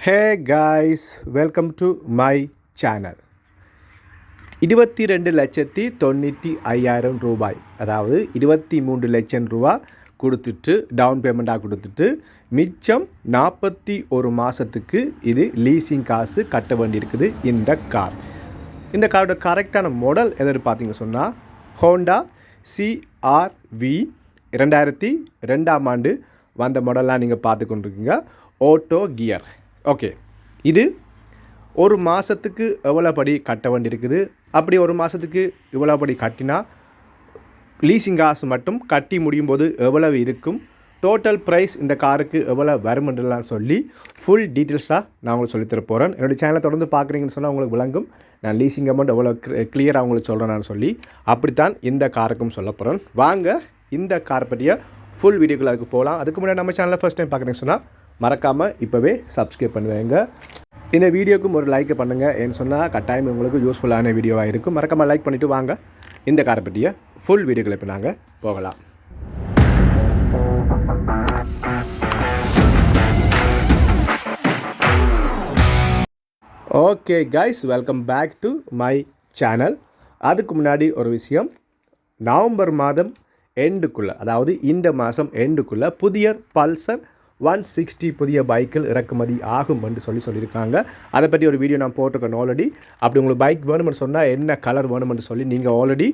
Hey guys welcome to my channel இருபத்தி ரெண்டு லட்சத்தி தொண்ணூற்றி ஐயாயிரம் ரூபாய் அதாவது இருபத்தி மூன்று லட்சம் ரூபா கொடுத்துட்டு டவுன் பேமெண்ட்டாக கொடுத்துட்டு மிச்சம் நாற்பத்தி ஒரு மாதத்துக்கு இது லீசிங் காசு கட்ட வேண்டியிருக்குது இந்த கார் இந்த காரோட கரெக்டான மாடல் எதிர் பார்த்தீங்க சொன்னால் ஹோண்டா சிஆர்வி ரெண்டாயிரத்தி ரெண்டாம் ஆண்டு வந்த மாடல்லாம் நீங்கள் பார்த்து கொண்டிருக்கீங்க. Auto gear okay. இது ஒரு மாதத்துக்கு எவ்வளோ படி கட்ட வேண்டியிருக்குது? அப்படி ஒரு மாதத்துக்கு இவ்வளோ படி கட்டினா லீசிங் காசு மட்டும் கட்டி முடியும் போது எவ்வளவு இருக்கும்? டோட்டல் ப்ரைஸ் இந்த காருக்கு எவ்வளோ வருமென்றலாம் சொல்லி ஃபுல் டீட்டெயில்ஸாக நான் உங்களுக்கு சொல்லித்தர போகிறேன் என்னோடய சேனலை தொடர்ந்து பார்க்குறீங்கன்னு சொன்னால் உங்களுக்கு விளங்கும். நான் லீசிங் அமௌண்ட் எவ்வளோ கிளியராக உங்களுக்கு சொல்கிறேன் நான் சொல்லி அப்படித்தான் இந்த காருக்கும் சொல்ல போகிறேன் வாங்க இந்த கார் பற்றிய ஃபுல் வீடியோக்குள்ளாக்கு போகலாம். அதுக்கு முன்னாடி நம்ம சேனலில் ஃபஸ்ட் டைம் பார்க்குறீங்கன்னு சொன்னால் மறக்காமல் இப்போவே சப்ஸ்கிரைப் பண்ணுவேங்க. இந்த வீடியோக்கும் ஒரு லைக் பண்ணுங்கள் ஏன்னு சொன்னால் கட்டாயம் உங்களுக்கு யூஸ்ஃபுல்லான வீடியோவாக இருக்கும். மறக்காமல் லைக் பண்ணிவிட்டு வாங்க. இந்த காரை பற்றிய ஃபுல் வீடியோக்களை இப்போ நாங்கள் போகலாம். Okay guys welcome back to my channel அதுக்கு முன்னாடி ஒரு விஷயம். நவம்பர் மாதம் எண்டுக்குள்ளே அதாவது இந்த மாதம் எண்டுக்குள்ளே புதிய பல்சர் ஒன் சிக்ஸ்டி புதிய பைக்கில் இறக்குமதி ஆகும் என்று சொல்லி சொல்லியிருக்காங்க. அதை பற்றி ஒரு வீடியோ நான் போட்டிருக்கேன் ஆல்ரெடி அப்படி உங்களுக்கு பைக் வேணும்னு சொன்னால் என்ன கலர் வேணும்னு சொல்லி நீங்கள் ஆல்ரெடி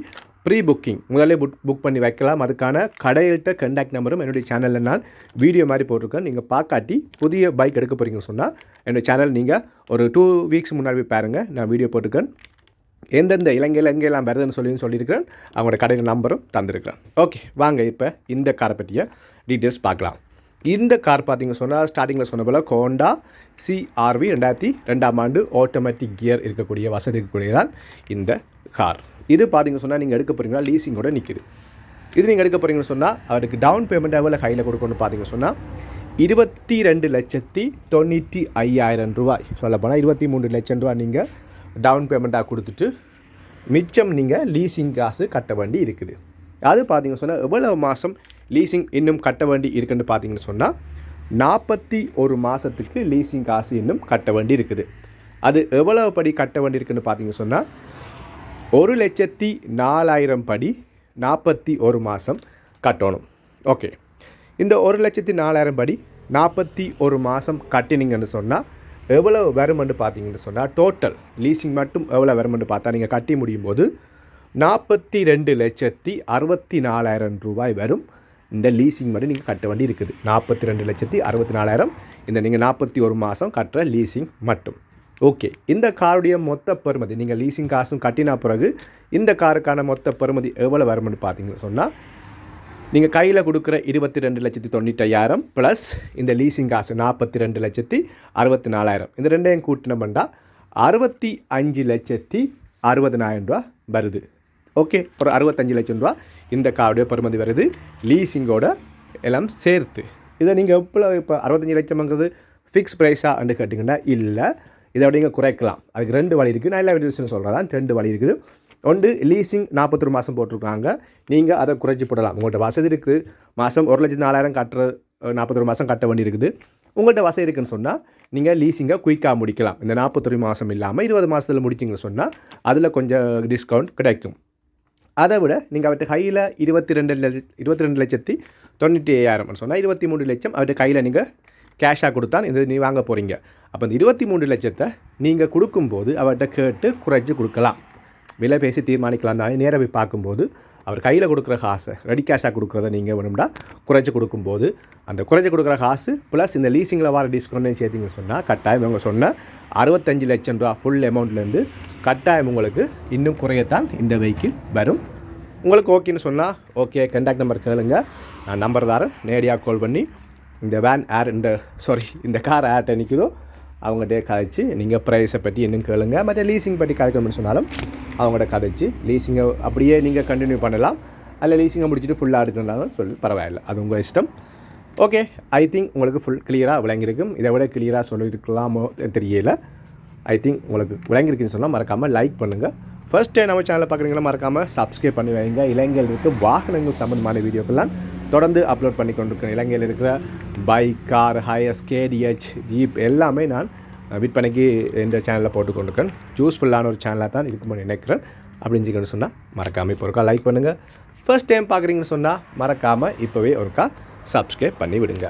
ப்ரீ புக்கிங் முதல்ல புக் புக் பண்ணி வைக்கலாம். அதுக்கான கடையிட்ட கண்டாக்ட் நம்பரும் என்னுடைய சேனலில் நான் வீடியோ மாதிரி போட்டிருக்கேன். நீங்கள் பார்க்காட்டி புதிய பைக் எடுக்க போகிறீங்கன்னு சொன்னால் என்னுடைய சேனல் நீங்கள் ஒரு டூ வீக்ஸ் முன்னாடி போய் பாருங்கள் நான் வீடியோ போட்டிருக்கேன். எந்தெந்த இலங்கையில் எங்கெல்லாம் வருதுன்னு சொல்லி சொல்லியிருக்கிறேன். அவங்களோட கடையில் நம்பரும் தந்திருக்கிறேன். ஓகே வாங்க இப்போ இந்த காரை பற்றிய டீட்டெயில்ஸ் பார்க்கலாம். இந்த கார் பார்த்தீங்க சொன்னால் ஸ்டார்டிங்கில் சொன்ன போல் ஹோண்டா சிஆர்வி ரெண்டாயிரத்தி ரெண்டாம் ஆண்டு ஆட்டோமேட்டிக் கியர் இருக்கக்கூடிய வசதி இருக்கக்கூடியதான் இந்த கார். இது பார்த்தீங்க சொன்னால் நீங்கள் எடுக்க போகிறீங்களா லீசிங்கோட நிற்கிது இது நீங்கள் எடுக்க போகிறீங்கன்னு சொன்னால் அவருக்கு டவுன் பேமெண்ட் எவ்வளோ கையில் கொடுக்கணும்னு பார்த்தீங்க சொன்னால் இருபத்தி ரெண்டு லட்சத்தி தொண்ணூற்றி ஐயாயிரம் ரூபாய். சொல்லப்போனால் இருபத்தி மூணு லட்சம் ரூபாய் நீங்கள் டவுன் பேமெண்ட்டாக கொடுத்துட்டு மிச்சம் நீங்கள் லீசிங் காசு கட்ட வேண்டி இருக்குது. அது பார்த்தீங்க சொன்னால் எவ்வளவு மாதம் லீசிங் இன்னும் கட்ட வேண்டி இருக்குன்னு பார்த்தீங்கன்னு சொன்னால் நாற்பத்தி ஒரு மாதத்துக்கு லீசிங் காசு இன்னும் கட்ட வேண்டி இருக்குது. அது எவ்வளவு படி கட்ட வேண்டி இருக்குன்னு பார்த்தீங்கன்னு சொன்னால் ஒரு லட்சத்தி நாலாயிரம் படி நாற்பத்தி ஒரு மாதம் கட்டணும். ஓகே இந்த ஒரு லட்சத்தி நாலாயிரம் படி நாற்பத்தி ஒரு மாதம் கட்டினீங்கன்னு சொன்னால் எவ்வளோ வருமென்று பார்த்தீங்கன்னு சொன்னால் டோட்டல் லீசிங் மட்டும் எவ்வளோ வருமென்று பார்த்தா நீங்கள் கட்டி முடியும் போது நாற்பத்தி ரெண்டு லட்சத்தி அறுபத்தி நாலாயிரம் ரூபாய் வரும். இந்த லீசிங் மட்டும் நீங்கள் கட்ட வேண்டி இருக்குது. நாற்பத்தி ரெண்டு லட்சத்தி அறுபத்தி நாலாயிரம் இந்த நீங்கள் நாற்பத்தி ஒரு மாதம் கட்டுற லீசிங் மட்டும். ஓகே இந்த காருடைய மொத்த பெறுமதி நீங்கள் லீசிங் காசும் கட்டினா பிறகு இந்த காருக்கான மொத்த பெறுமதி எவ்வளோ வரும்னு பார்த்தீங்கன்னு சொன்னால் நீங்கள் கையில் கொடுக்குற இருபத்தி ரெண்டு லட்சத்தி தொண்ணூற்றையாயிரம் ப்ளஸ் இந்த லீசிங் காசு நாற்பத்தி ரெண்டு லட்சத்தி அறுபத்தி நாலாயிரம் இந்த ரெண்டையும் கூட்டினோம்னா அறுபத்தி அஞ்சு லட்சத்தி அறுபதனாயிரம் ரூபா வருது. ஓகே ஒரு அறுபத்தஞ்சு லட்சம் ரூபா இந்த காருடைய பெறுமதி வருது. லீசிங்கோட எல்லாம் சேர்த்து. இதை நீங்கள் எப்போ இப்போ அறுபத்தஞ்சு லட்சம்ங்கிறது ஃபிக்ஸ் ப்ரைஸாக அண்டு கேட்டிங்கன்னா இல்லை. இதை அப்படிங்க குறைக்கலாம். அதுக்கு ரெண்டு வழி இருக்குது நான் எல்லா வீடியோஸும் சொல்கிறதான் ரெண்டு வழி இருக்குது. ஒன்று லீசிங் நாற்பத்தொரு மாதம் போட்டிருக்காங்க. நீங்கள் அதை குறைச்சி போடலாம் உங்கள்கிட்ட வசதி இருக்குது மாதம் ஒரு லட்சத்து நாலாயிரம் கட்டுற நாற்பத்தொரு மாதம் கட்ட வேண்டி இருக்குது. உங்கள்கிட்ட வசதி இருக்குன்னு சொன்னால் நீங்கள் லீசிங்கை குயிக்காக முடிக்கலாம். இந்த நாற்பத்தொரு மாதம் இல்லாமல் இருபது மாதத்தில் முடிச்சிங்கன்னு சொன்னால் அதில் கொஞ்சம் டிஸ்கவுண்ட் கிடைக்கும். அதை விட நீங்கள் அவர்கிட்ட கையில் இருபத்தி ரெண்டு லட்ச இருபத்தி ரெண்டு லட்சத்தி தொண்ணூற்றி ஐயாயிரம்னு சொன்னால் இருபத்தி மூணு லட்சம் அவர்கிட்ட கையில் நீங்கள் கேஷாக கொடுத்தான் இது நீ வாங்க போகிறீங்க அப்போ இந்த இருபத்தி மூணு லட்சத்தை நீங்கள் கொடுக்கும்போது அவர்கிட்ட கேட்டு குறைச்சி கொடுக்கலாம். விலை பேசி தீர்மானிக்கலாம் தானே நேராக போய் பார்க்கும்போது அவர் கையில் கொடுக்குற காசை ரெடி கேஷாக கொடுக்குறத நீங்கள் வேணும்னா குறைச்சி கொடுக்கும்போது அந்த குறைச்சி கொடுக்குற காசு ப்ளஸ் இந்த லீசிங்கில் வர டிஸ்கவுண்ட்டையும் சேர்த்திங்கன்னு சொன்னால் கட்டாயம் இவங்க சொன்ன அறுபத்தஞ்சு லட்சம் ரூபா ஃபுல் அமௌண்ட்லேருந்து கட்டாயம் உங்களுக்கு இன்னும் குறையத்தான் இந்த வெஹிக்கிள் வரும். உங்களுக்கு ஓகேன்னு சொன்னால் ஓகே கண்டாக்ட் நம்பர் கேளுங்க. நான் நம்பர் தரேன். நேரடியாக கால் பண்ணி இந்த வேன் ஏர் இந்த சாரி இந்த கார் ஏர்ட்ட நிற்குதோ அவங்ககிட்ட கதைச்சு நீங்கள் ப்ரைஸை பற்றி இன்னும் கேளுங்க. மற்ற லீசிங் பற்றி கதைக்கணும்னு சொன்னாலும் அவங்கள்ட்ட கதைச்சு லீசிங்கை அப்படியே நீங்கள் கண்டினியூ பண்ணலாம். அதில் லீசிங்கை முடிச்சுட்டு ஃபுல்லாக எடுக்கணும்னாலும் சொல்லி பரவாயில்ல. அது உங்கள் இஷ்டம். ஓகே ஐ திங்க் உங்களுக்கு ஃபுல் கிளியராக விளங்கியிருக்கும். இதை விட கிளியராக சொல்லியிருக்கலாமோ தெரியல. ஐ திங்க் உங்களுக்கு விளங்கியிருக்குன்னு சொன்னால் மறக்காமல் லைக் பண்ணுங்கள் ஃபர்ஸ்ட் டைம் நம்ம சேனலை பார்க்குறீங்களா மறக்காமல் சப்ஸ்கிரைப் பண்ணி வைங்க. இளைஞர்களுக்கு வாகனங்கள் சம்மந்தமான வீடியோக்கெல்லாம் தொடர்ந்து அப்லோட் பண்ணி கொண்டிருக்கிறேன் இலங்கையில் இருக்கிற bike car HiAce KDH jeep எல்லாமே நான் விற்பனைக்கு இந்த சேனலில் போட்டு கொண்டிருக்கேன் யூஸ்ஃபுல்லான ஒரு சேனலாக தான் இருக்கும்னு நினைக்கிறேன். அப்படின்னு சொல்லி சொன்னால் மறக்காமல் இப்போ ஒருக்கா லைக் பண்ணுங்கள் ஃபர்ஸ்ட் டைம் பார்க்குறீங்கன்னு சொன்னால் மறக்காமல் இப்போவே ஒருக்கா சப்ஸ்கிரைப் பண்ணி விடுங்க